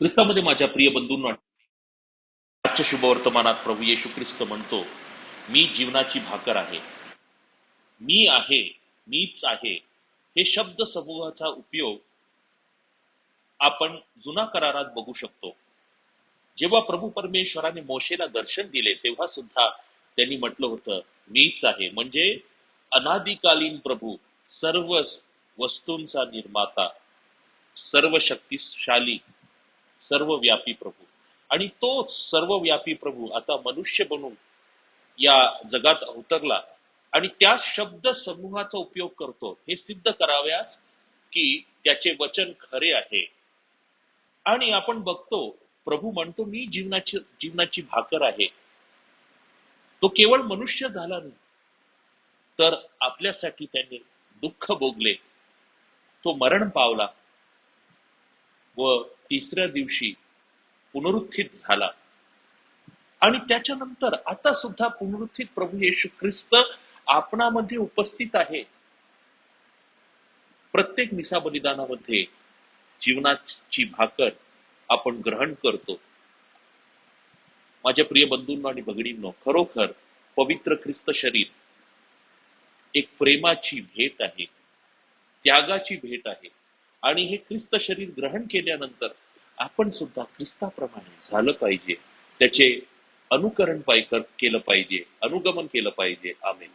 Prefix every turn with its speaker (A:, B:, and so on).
A: ख्रिस्तामध्ये माझ्या प्रिय बंधूंना आजच्या शुभवर्तमानात प्रभू येशू ख्रिस्त म्हणतो मी जीवनाची भाकर आहे. मी आहे मीच आहे. हे शब्द समूहाचा उपयोग आपण जुना करारात बघू शकतो. जेव्हा प्रभू परमेश्वराने मोशेला दर्शन दिले तेव्हा सुद्धा त्यांनी म्हटलं होतं मीच आहे. म्हणजे अनादिकालीन प्रभू सर्व वस्तूंचा निर्माता सर्व शक्तिशाली सर्वव्यापी प्रभू. आणि तोच सर्वव्यापी प्रभू आता मनुष्य बनून या जगात अवतरला आणि त्या शब्द समूहाचा उपयोग करतो. हे सिद्ध कराव्यास की त्याचे वचन खरे आहे. आणि आपण बघतो प्रभू म्हणतो मी जीवनाची जीवनाची भाकर आहे. तो केवळ मनुष्य झाला नाही तर आपल्यासाठी त्यांनी दुःख भोगले. तो मरण पावला व तिसऱ्या दिवशी पुनरुत्थित झाला. आणि त्याच्यानंतर आता सुद्धा पुनरुत्थित प्रभू येशू ख्रिस्त आपणामध्ये उपस्थित आहे. प्रत्येक मिसा बलिदानामध्ये जीवनाची भाकर आपण ग्रहण करतो. माझ्या प्रिय बंधूंनो आणि भगिनींनो खरोखर पवित्र ख्रिस्त शरीर एक प्रेमाची भेट आहे त्यागाची भेट आहे. आणि हे ख्रिस्त शरीर ग्रहण केल्यानंतर आपण सुद्धा ख्रिस्ताप्रमाणे झालं पाहिजे. त्याचे अनुकरण पाय केलं पाहिजे अनुगमन केलं पाहिजे. आमेन.